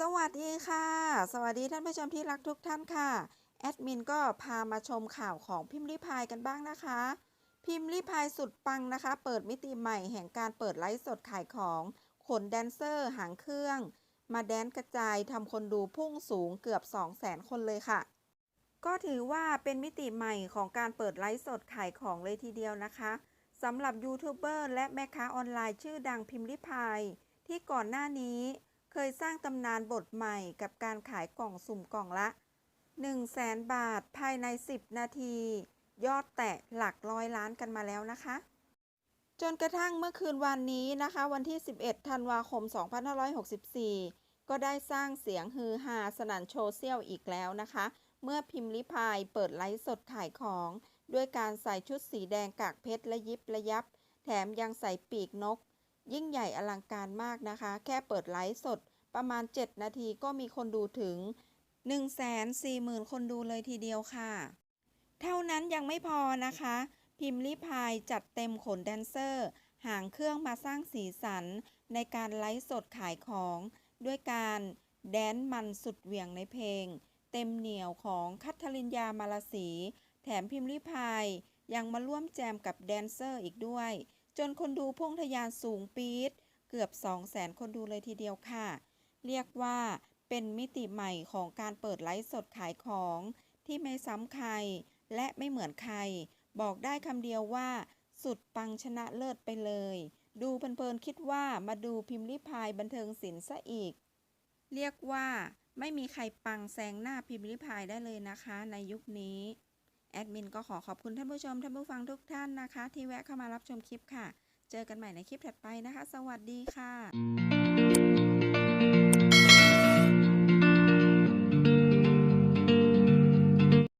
สวัสดีค่ะ สวัสดีท่านผู้ชมที่รักทุกท่านค่ะ แอดมินก็พามาชมข่าวของพิมพ์ริพายกันบ้างนะคะ พิมพ์ริพายสุดปังนะคะ เปิดมิติใหม่แห่งการเปิดไลฟ์สดขายของขนแดนเซอร์หางเครื่อง มาแดนกระจายทำคนดูพุ่งสูงเกือบ 2 0 0 0 0 0คนเลยค่ะ ก็ถือว่าเป็นมิติใหม่ของการเปิดไลฟ์สดขายของเลยทีเดียวนะคะสำหรับยูทูบเบอร์และแม่ค้าออนไลน์ชื่อดังพิมพ์ริพายที่ก่อนหน้านี้ เคยสร้างตำนานบทใหม่กับการขายกล่องสุ่มกล่องละ 1 0 0 0 0แสนบาทภายใน 10 นาที ยอดแตะหลักร้อยล้านกันมาแล้วนะคะ จนกระทั่งเมื่อคืนวันนี้นะคะ วันที่ 11 ธันวาคม 2564 ก็ได้สร้างเสียงฮือฮาสนั่นโซเชียลอีกแล้วนะคะ เมื่อพิมพ์ลิพายเปิดไลฟ์สดขายของ ด้วยการใส่ชุดสีแดงกากเพชรและยิบระยับ แถมยังใส่ปีกนก ยิ่งใหญ่อลังการมากนะคะ แค่เปิดไลฟ์สดประมาณ 7 นาทีก็มีคนดูถึง 140,000 คนดูเลยทีเดียวค่ะ เท่านั้นยังไม่พอนะคะ พิมพ์ลิพายจัดเต็มขนแดนเซอร์ หางเครื่องมาสร้างสีสัน ในการไลฟ์สดขายของ ด้วยการแดนมันสุดเหวี่ยงในเพลง เต็มเหนียวของคัทรินยามาลาสี แถมพิมพ์ลิพายยังมาร่วมแจมกับแดนเซอร์อีกด้วย จนคนดูพุ่งทะยานสูงปี๊ดเกือบ 200,000คนดูเลยทีเดียวค่ะ เรียกว่าเป็นมิติใหม่ของการเปิดไลฟ์สดขายของที่ไม่ซ้ำใคร และไม่เหมือนใคร บอกได้คำเดียวว่า สุดปังชนะเลิศไปเลย ดูเพลินๆคิดว่ามาดูพิมพ์ลิพายบันเทิงศิลป์ซะอีก เรียกว่าไม่มีใครปังแซงหน้าพิมพ์ลิพายได้เลยนะคะในยุคนี้ แอดมินก็ขอขอบคุณท่านผู้ชมท่านผู้ฟังทุกท่านนะคะ ที่แวะเข้ามารับชมคลิปค่ะ เจอกันใหม่ในคลิปถัดไปนะคะ สวัสดีค่ะ